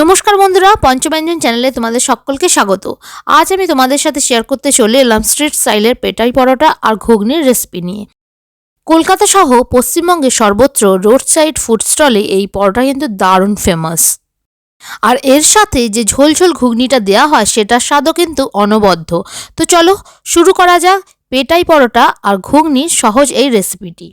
নমস্কার বন্ধুরা, পঞ্চব্যঞ্জন চ্যানেলে তোমাদের সকলকে স্বাগত। আজ আমি তোমাদের সাথে শেয়ার করতে চলে এলাম স্ট্রিট স্টাইলের পেটাই পরোটা আর ঘুগনির রেসিপি নিয়ে। কলকাতা সহ পশ্চিমবঙ্গে সর্বত্র রোড সাইড ফুড স্টলে এই পরোটা কিন্তু দারুণ ফেমাস আর এর সাথে যে ঝোল ঝোল ঘুগনিটা দেওয়া হয়, সেটার স্বাদও কিন্তু অনবদ্য। তো চলো শুরু করা যাক পেটাই পরোটা আর ঘুগনির সহজ এই রেসিপিটি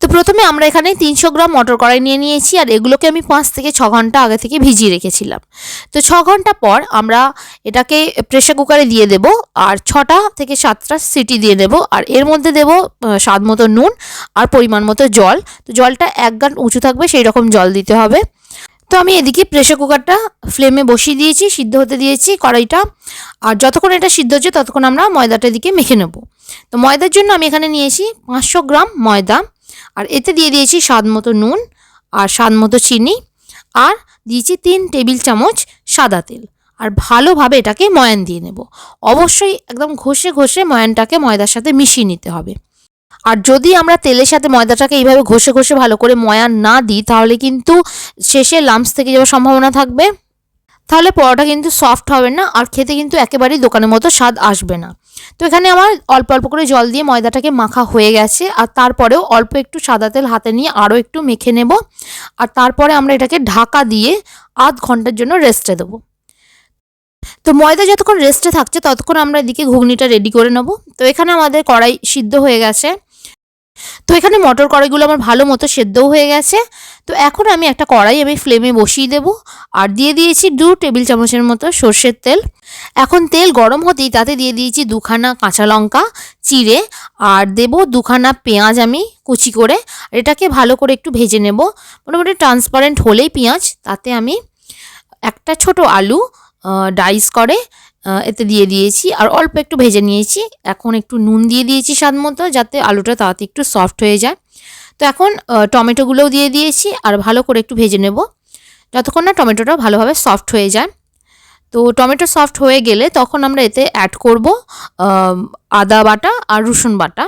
তো প্রথমে আমরা এখানে তিনশো গ্রাম মটর কড়াই নিয়ে নিয়েছি, আর এগুলোকে আমি পাঁচ থেকে ছ ঘণ্টা আগে থেকে ভিজিয়ে রেখেছিলাম। তো ছ ঘণ্টা পর আমরা এটাকে প্রেশার কুকারে দিয়ে দেব, আর ছটা থেকে সাতটা সিটি দিয়ে দেব, আর এর মধ্যে দেব স্বাদ মতো নুন আর পরিমাণ মতো জল। তো জলটা এক গান উঁচু থাকবে, সেই রকম জল দিতে হবে। তো আমি এদিকে প্রেশার কুকারটা ফ্লেমে বসিয়ে দিয়েছি, সিদ্ধ হতে দিয়েছি কড়াইটা। আর যতক্ষণ এটা সিদ্ধ হচ্ছে, ততক্ষণ আমরা ময়দাটা দিকে মেখে নেব। তো ময়দার জন্য আমি এখানে নিয়েছি পাঁচশো গ্রাম ময়দা। আর এতে দিয়ে দিয়েছি স্বাদ মতো নুন আর স্বাদ মতো চিনি আর দিয়েছি তিন টেবিল চামচ সাদা তেল। আর ভালোভাবে এটাকে ময়ান দিয়ে নেব। অবশ্যই একদম ঘষে ঘষে ময়ানটাকে ময়দার সাথে মিশিয়ে নিতে হবে। আর যদি আমরা তেলের সাথে ময়দাটাকে এইভাবে ঘষে ঘষে ভালো করে ময়ান না দিই, তাহলে কিন্তু শেষে লাম্পস থেকে যাওয়ার সম্ভাবনা থাকবে। তাহলে পরোটা কিন্তু সফট হবে না আর খেতে কিন্তু একেবারেই দোকানের মতো স্বাদ আসবে না। তো এখানে আমার অল্প অল্প করে জল দিয়ে ময়দাটাকে মাখা হয়ে গেছে, আর তারপরেও অল্প একটু সাদা তেল হাতে নিয়ে আরও একটু মেখে নেব, আর তারপরে আমরা এটাকে ঢাকা দিয়ে আধ ঘণ্টার জন্য রেস্টে দেবো। তো ময়দা যতক্ষণ রেস্টে থাকছে ততক্ষণ আমরা এদিকে ঘুগনিটা রেডি করে নেব। তো এখানে আমাদের কড়াই সিদ্ধ হয়ে গেছে। তো এখানে মটর কড়াইগুলো আমার ভালো মতো সেদ্ধও হয়ে গেছে। তো এখন আমি একটা কড়াই আমি ফ্লেমে বসিয়ে দেবো। আর দিয়ে দিয়েছি দু টেবিল চামচের মতো সর্ষের তেল। এখন তেল গরম হতেই তাতে দিয়ে দিয়েছি দুখানা কাঁচা লঙ্কা, চিড়ে, আর দেব দুখানা পেঁয়াজ আমি কুচি করে। এটাকে ভালো করে একটু ভেজে নেব। মোটামুটি ট্রান্সপারেন্ট হলেই পেঁয়াজ, তাতে আমি একটা ছোট আলু ডাইস করে এতে দিয়ে দিয়েছি। আর অল্প একটু ভেজে নিয়েছি। এখন একটু নুন দিয়ে দিয়েছি স্বাদ মতো, যাতে আলুটা তাড়াতাড়ি একটু সফট হয়ে যায়। তো এখন টমেটোগুলোও দিয়ে দিয়েছি। আর ভালো করে একটু ভেজে নেব। যতক্ষণ না টমেটোটা ভালোভাবে সফট হয়ে যায়। তো টমেটো সফট হয়ে গেলে তখন আমরা এতে অ্যাড করব আদা বাটা আর রসুন বাটা।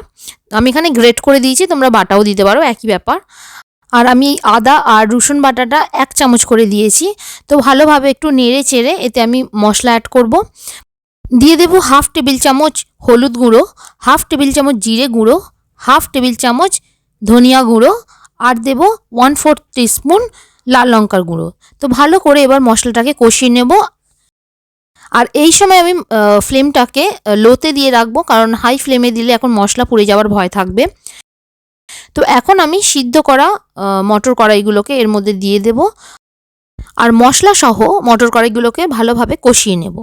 আমি এখানে গ্রেট করে দিয়েছি, তোমরা বাটাও দিতে পারো, একই ব্যাপার। আর আমি আদা আর রসুন বাটাটা এক চামচ করে দিয়েছি। তো ভালোভাবে একটু নেড়ে চেড়ে এতে আমি মশলা অ্যাড করব। দিয়ে দেব হাফ টেবিল চামচ হলুদ গুঁড়ো, হাফ টেবিল চামচ জিরে গুঁড়ো, হাফ টেবিল চামচ ধনিয়া গুঁড়ো আর দেব ওয়ান ফোর্থ টিস্পুন লাল লঙ্কার গুঁড়ো। তো ভালো করে এবার মশলাটাকে কষিয়ে নেব। আর এই সময় আমি ফ্লেমটাকে লোতে দিয়ে রাখব কারণ হাই ফ্লেমে দিলে এখন মশলা পুড়ে যাওয়ার ভয় থাকবে। তো এখন আমি সিদ্ধ করা মটর কড়াইগুলোকে এর মধ্যে দিয়ে দেব। আর মশলা সহ মটর কড়াইগুলোকে ভালোভাবে কষিয়ে নেব।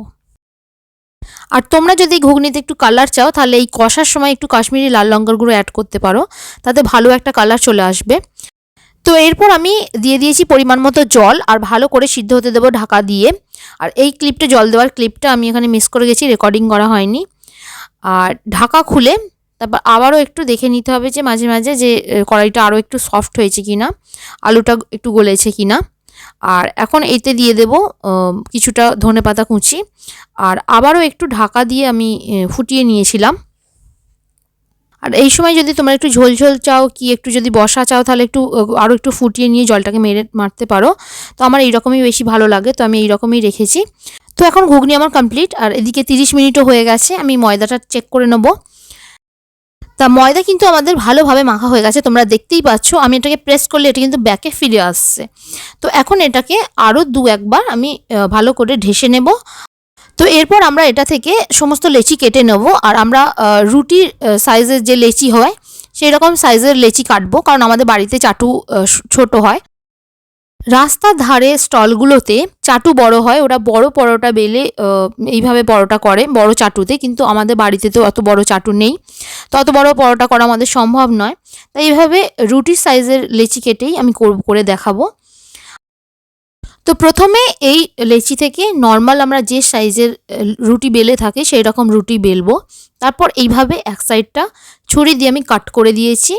আর তোমরা যদি ঘুগনিতে একটু কালার চাও, তাহলে এই কষার সময় একটু কাশ্মীরি লাল লঙ্কার গুঁড়ো অ্যাড করতে পারো। তাতে ভালো একটা কালার চলে আসবে। তো এরপর আমি দিয়ে দিয়েছি পরিমাণ মতো জল, আর ভালো করে সিদ্ধ হতে দেবো ঢাকা দিয়ে। আর এই ক্লিপটা জল দেওয়ার ক্লিপটা আমি এখানে মিস করে গেছি রেকর্ডিং করা হয়নি। আর ঢাকা খুলে তারপর আবারও একটু দেখে নিতে হবে যে মাঝে মাঝে যে কড়াইটা আরও একটু সফট হয়েছে কি না আলুটা একটু গলেছে কি না আর এখন এতে দিয়ে দেব কিছুটা ধনে পাতা কুচি। আর আবারও একটু ঢাকা দিয়ে আমি ফুটিয়ে নিয়েছিলাম। আর এই সময় যদি তোমরা একটু ঝোল ঝোল চাও, কি একটু যদি বসা চাও, তাহলে একটু আরও একটু ফুটিয়ে নিয়ে জলটাকে মেরে মারতে পারো। তো আমার এইরকমই বেশি ভালো লাগে, তো আমি এইরকমই রেখেছি। তো এখন ঘুগনি আমার কমপ্লিট আর এদিকে তিরিশ মিনিটও হয়ে গেছে, আমি ময়দাটা চেক করে নেব। তা ময়দা কিন্তু আমাদের ভালোভাবে মাখা হয়ে গেছে, তোমরা দেখতেই পাচ্ছ। আমি এটাকে প্রেস করলে এটা কিন্তু ব্যাকে ফিরে আসছে। তো এখন এটাকে আরও দু একবার আমি ভালো করে ঢেসে নেব। তো এরপর আমরা এটা থেকে সমস্ত লেচি কেটে নেব। আর আমরা রুটির সাইজের যে লেচি হয় সেই রকম সাইজের লেচি কাটবো। কারণ আমাদের বাড়িতে চাটু ছোট হয়। রাস্তার ধারে স্টলগুলোতে চাটু বড় হয়, ওরা বড় পরোটা বেলে এইভাবে পরোটা করে বড় চাটুতে, কিন্তু আমাদের বাড়িতে তো অত বড় চাটু নেই। তো অত বড় পরোটা করা আমাদের সম্ভব নয়। তাই এইভাবে রুটির সাইজের লেচি কেটেই আমি করে দেখাবো। তো প্রথমে এই লেচি থেকে নর্মাল আমরা যে সাইজের রুটি বেলে থাকে, সেই রকম রুটি বেলবো। তারপর এইভাবে এক সাইডটা ছুরি দিয়ে আমি কাট করে দিয়েছি।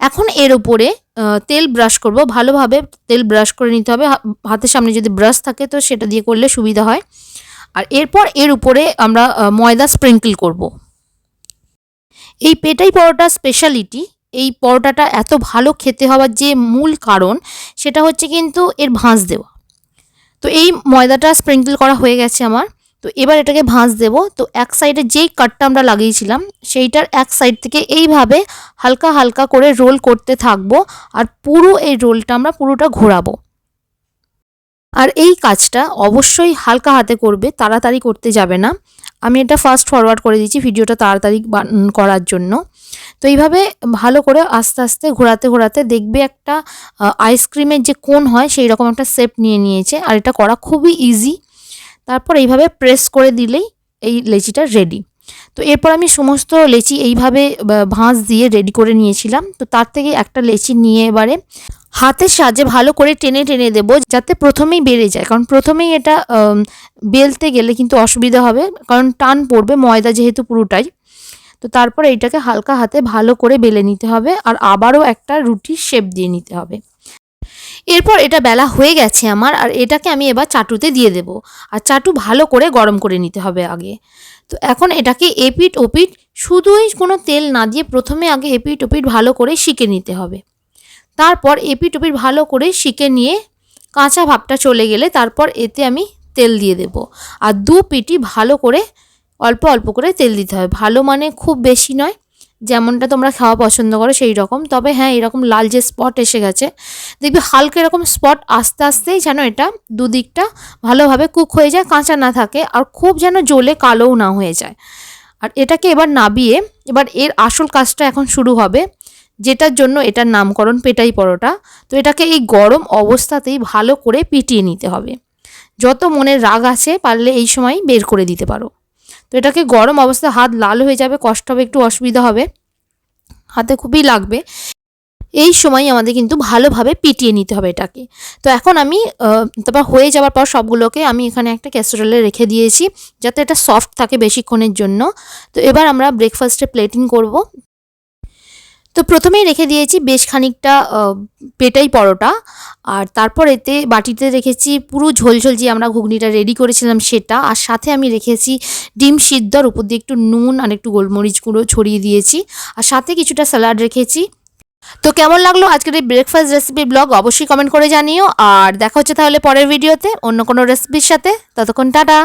এখন এর উপরে তেল ব্রাশ করব। ভালোভাবে তেল ব্রাশ করে নিতে হবে। হাতের সামনে যদি ব্রাশ থাকে তো সেটা দিয়ে করলে সুবিধা হয়। আর এরপর এর উপরে আমরা ময়দা স্প্রিঙ্কল করব। এই পেটাই পরোটা স্পেশালিটি এই পরোটাটা এত ভালো খেতে হওয়ার যে মূল কারণ, সেটা হচ্ছে কিন্তু এর ভাঁজ দেওয়া। তো এই ময়দাটা স্প্রিঙ্কল করা হয়ে গেছে আমার। তো এবার এটাকে ভাঁজ দেব। তো এক সাইডে যেই কাটটা আমরা লাগিয়েছিলাম, সেইটার এক সাইড থেকে এইভাবে হালকা হালকা করে রোল করতে থাকব আর পুরো এই রোলটা আমরা পুরোটা ঘোরাবো। আর এই কাজটা অবশ্যই হালকা হাতে করবে, তাড়াতাড়ি করতে যাবে না। আমি এটা ফাস্ট ফরওয়ার্ড করে দিচ্ছি ভিডিওটা তাড়াতাড়ি করার জন্য। তো এইভাবে ভালো করে আস্তে আস্তে ঘোরাতে ঘোরাতে দেখবে একটা আইসক্রিমের যে কোন হয় সেই রকম একটা শেপ নিয়ে নিয়েছে। আর এটা করা খুবই ইজি তারপর এইভাবে প্রেস করে দিলেই এই লেচিটা রেডি তো এরপর আমি সমস্ত লেচি এইভাবে ভাঁজ দিয়ে রেডি করে নিয়েছিলাম। তো তার থেকে একটা লেচি নিয়ে এবারে হাতের সাহায্যে ভালো করে টেনে টেনে দেব, যাতে প্রথমেই বেড়ে যায়। কারণ প্রথমেই এটা বেলতে গেলে কিন্তু অসুবিধা হবে, কারণ টান পড়বে, ময়দা যেহেতু পুরোটাই। তো তারপর এইটাকে হালকা হাতে ভালো করে বেলে নিতে হবে, আর আবারও একটা রুটির শেপ দিয়ে নিতে হবে। এরপর এটা বেলা হয়ে গেছে আমার, আর এটাকে আমি এবার চাটুতে দিয়ে দেব। আর চাটু ভালো করে গরম করে নিতে হবে আগে। তো এখন এটাকে এপিট ওপিট শুধুই কোনো তেল না দিয়ে প্রথমে আগে এপিট ওপিট ভালো করে শিকে নিতে হবে। তারপর এপিট ওপিট ভালো করে শিকে নিয়ে কাঁচা ভাবটা চলে গেলে তারপর এতে আমি তেল দিয়ে দেব। আর দু পিটি ভালো করে, অল্প অল্প করে তেল দিতে হবে। ভালো মানে খুব বেশি নয় যেমনটা তোমরা খাওয়া পছন্দ করো সেই রকম। তবে হ্যাঁ এরকম লাল যে স্পট এসে গেছে, দেখবি হালকা এরকম স্পট আস্তে আস্তেই যেন এটা দুদিকটা ভালোভাবে কুক হয়ে যায়, কাঁচা না থাকে আর খুব যেন জ্বলে কালোও না হয়ে যায়। আর এটাকে এবার নাবিয়ে, এবার এর আসল কাজটা এখন শুরু হবে, যেটার জন্য এটার নামকরণ পেটাই পরোটা। তো এটাকে এই গরম অবস্থাতেই ভালো করে পিটিয়ে নিতে হবে। যত মনের রাগ আছে পারলে এই সময় বের করে দিতে পারো। তো এটাকে গরম অবস্থায় হাত লাল হয়ে যাবে, কষ্ট হবে, একটু অসুবিধা হবে। হাতে খুবই লাগবে। এই সময় আমাদের কিন্তু ভালোভাবে পিটিয়ে নিতে হবে এটাকে। তো এখন আমি তারপর হয়ে যাওয়ার পর সবগুলোকে আমি এখানে একটা ক্যাসেরোলে রেখে দিয়েছি, যাতে এটা সফট থাকে বেশিক্ষণের জন্য। তো এবার আমরা ব্রেকফাস্টে প্লেটিং করব। তো প্রথমেই রেখে দিয়েছি বেশ খানিকটা পেটাই পরোটা। আর তারপর এতে বাটিতে রেখেছি পুরো ঝোলঝোল যে আমরা ঘুগনিটা রেডি করেছিলাম সেটা। আর সাথে আমি রেখেছি ডিম সিদ্ধর উপর দিয়ে একটু নুন আর একটু গোলমরিচ গুঁড়ো ছড়িয়ে দিয়েছি। আর সাথে কিছুটা স্যালাড রেখেছি। তো কেমন লাগল আজকের এই ব্রেকফাস্ট রেসিপি ব্লগ অবশ্যই কমেন্ট করে জানিও। আর দেখা হচ্ছে তাহলে পরের ভিডিওতে অন্য কোনো রেসিপির সাথে। ততক্ষণ টাটা।